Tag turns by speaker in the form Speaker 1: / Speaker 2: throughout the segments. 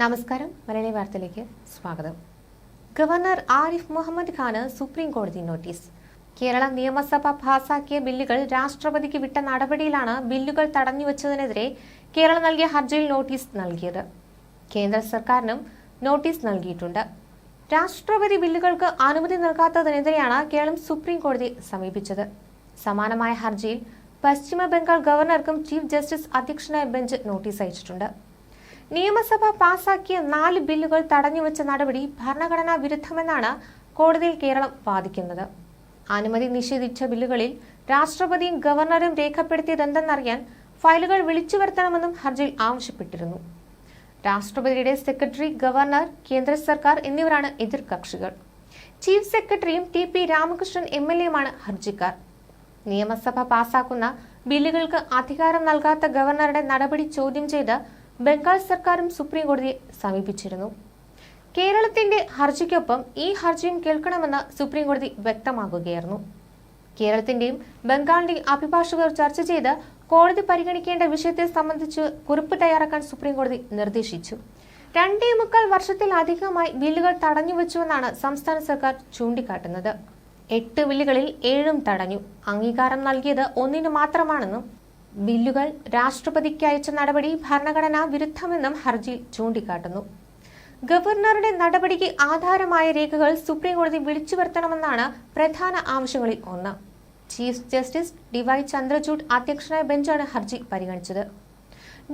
Speaker 1: നമസ്കാരം. മലയാളി വാർത്തയിലേക്ക് സ്വാഗതം. ഗവർണർ ആരിഫ് മുഹമ്മദ് ഖാന് സുപ്രീം കോടതി നോട്ടീസ്. കേരള നിയമസഭ പാസാക്കിയ ബില്ലുകൾ രാഷ്ട്രപതിക്ക് വിട്ട നടപടിയിലാണ് ബില്ലുകൾ തടഞ്ഞുവച്ചതിനെതിരെ കേരളം നൽകിയ ഹർജിയിൽ നോട്ടീസ് നൽകിയത്. കേന്ദ്ര സർക്കാരിനും നോട്ടീസ് നൽകിയിട്ടുണ്ട്. രാഷ്ട്രപതി ബില്ലുകൾക്ക് അനുമതി നൽകാത്തതിനെതിരെയാണ് കേരളം സുപ്രീം കോടതി സമീപിച്ചത്. സമാനമായ ഹർജിയിൽ പശ്ചിമ ബംഗാൾ ഗവർണർക്കും ചീഫ് ജസ്റ്റിസ് അധ്യക്ഷനായ ബെഞ്ച് നോട്ടീസ് അയച്ചിട്ടുണ്ട്. നിയമസഭ പാസാക്കിയ നാല് ബില്ലുകൾ തടഞ്ഞുവച്ച നടപടി ഭരണഘടനാ വിരുദ്ധമെന്നാണ് കോടതിയിൽ കേരളം വാദിക്കുന്നത്. അനുമതി നിഷേധിച്ച ബില്ലുകളിൽ രാഷ്ട്രപതിയും ഗവർണറും രേഖപ്പെടുത്തിയതെന്തെന്നറിയാൻ ഫയലുകൾ വിളിച്ചു വരുത്തണമെന്നും ഹർജിയിൽ ആവശ്യപ്പെട്ടിരുന്നു. രാഷ്ട്രപതിയുടെ സെക്രട്ടറി ഗവർണർ കേന്ദ്ര സർക്കാർ എന്നിവരാണ് എതിർകക്ഷികൾ. ചീഫ് സെക്രട്ടറിയും T P Ramakrishnan M L എയുമാണ് ഹർജിക്കാർ. നിയമസഭ പാസാക്കുന്ന ബില്ലുകൾക്ക് അധികാരം നൽകാത്ത ഗവർണറുടെ നടപടി ചോദ്യം ചെയ്ത് ബംഗാൾ സർക്കാരും സുപ്രീം കോടതിയെ സമീപിച്ചിരുന്നു. കേരളത്തിന്റെ ഹർജിക്കൊപ്പം ഈ ഹർജിയും കേൾക്കണമെന്ന് സുപ്രീം കോടതി വ്യക്തമാക്കുകയായിരുന്നു കേരളത്തിന്റെയും ബംഗാളിന്റെയും അഭിഭാഷകർ ചർച്ച ചെയ്ത് കോടതി പരിഗണിക്കേണ്ട വിഷയത്തെ സംബന്ധിച്ച് കുറിപ്പ് തയ്യാറാക്കാൻ സുപ്രീം കോടതി നിർദ്ദേശിച്ചു. രണ്ടേ മുക്കാൽ വർഷത്തിലധികമായി ബില്ലുകൾ തടഞ്ഞു വെച്ചുവെന്നാണ് സംസ്ഥാന സർക്കാർ ചൂണ്ടിക്കാട്ടുന്നത്. എട്ട് ബില്ലുകളിൽ ഏഴും തടഞ്ഞു. അംഗീകാരം നൽകിയത് ഒന്നിനു മാത്രമാണെന്നും ബില്ലുകൾ രാഷ്ട്രപതിക്ക് അയച്ച നടപടി ഭരണഘടനാ വിരുദ്ധമെന്നും ഹർജി ചൂണ്ടിക്കാട്ടുന്നു. ഗവർണറുടെ നടപടിക്ക് ആധാരമായ രേഖകൾ സുപ്രീം കോടതി വിളിച്ചു വരുത്തണമെന്നാണ് പ്രധാന ആവശ്യങ്ങളിൽ ഒന്ന്. ചീഫ് ജസ്റ്റിസ് ഡിവൈ ചന്ദ്രചൂഡ് അധ്യക്ഷനായ ബെഞ്ചാണ് ഹർജി പരിഗണിച്ചത്.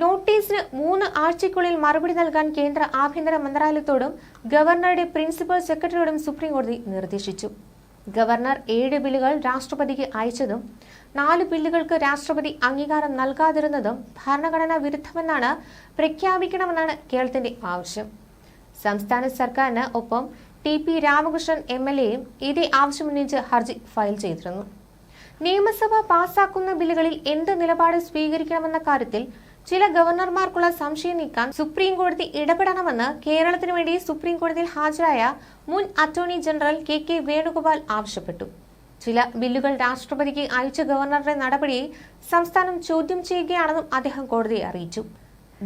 Speaker 1: നോട്ടീസിന് മൂന്ന് ആഴ്ചയ്ക്കുള്ളിൽ മറുപടി നൽകാൻ കേന്ദ്ര ആഭ്യന്തര മന്ത്രാലയത്തോടും ഗവർണറുടെ പ്രിൻസിപ്പൽ സെക്രട്ടറിയോടും സുപ്രീം കോടതി നിർദ്ദേശിച്ചു. ഗവർണർ ഏഴ് ബില്ലുകൾ രാഷ്ട്രപതിക്ക് അയച്ചതും നാല് ബില്ലുകൾക്ക് രാഷ്ട്രപതി അംഗീകാരം നൽകാതിരുന്നതും ഭരണഘടനാ വിരുദ്ധമെന്നാണ് പ്രഖ്യാപിക്കണമെന്നാണ് കേരളത്തിന്റെ ആവശ്യം. സംസ്ഥാന സർക്കാരിന് ഒപ്പം T P Ramakrishnan M L എയും ഇതേ ആവശ്യമുന്നയിച്ച് ഹർജി ഫയൽ ചെയ്തിരുന്നു. നിയമസഭ പാസാക്കുന്ന ബില്ലുകളിൽ എന്ത് നിലപാട് സ്വീകരിക്കണമെന്ന കാര്യത്തിൽ ചില ഗവർണർമാർക്കുള്ള സംശയം നീക്കാൻ സുപ്രീം കോടതി ഇടപെടണമെന്ന് കേരളത്തിനു വേണ്ടി സുപ്രീം കോടതിയിൽ ഹാജരായ മുൻ attorney general K K Venugopal ആവശ്യപ്പെട്ടു. ചില ബില്ലുകൾ രാഷ്ട്രപതിക്ക് അയച്ച ഗവർണറുടെ നടപടിയെ സംസ്ഥാനം ചോദ്യം ചെയ്യുകയാണെന്നും അദ്ദേഹം കോടതിയെ അറിയിച്ചു.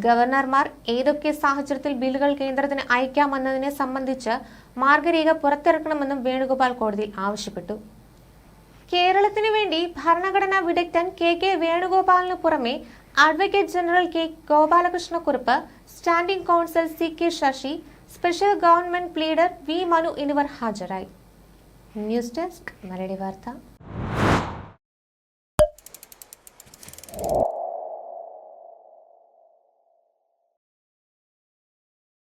Speaker 1: ഗവർണർമാർ ഏതൊക്കെ സാഹചര്യത്തിൽ ബില്ലുകൾ കേന്ദ്രത്തിന് അയക്കാമെന്നതിനെ സംബന്ധിച്ച് മാർഗരേഖ പുറത്തിറക്കണമെന്നും വേണുഗോപാൽ കോടതിയിൽ ആവശ്യപ്പെട്ടു. കേരളത്തിനു വേണ്ടി ഭരണഘടനാ വിദഗ്ധൻ കെ കെ വേണുഗോപാലിനു പുറമെ advocate general K Gopalakrishnakurup standing counsel C K Sasi special government pleader V Manu എന്നിവർ ഹാജരായി ന്യൂസ് ഡെസ്ക് മലയാളി വാർത്ത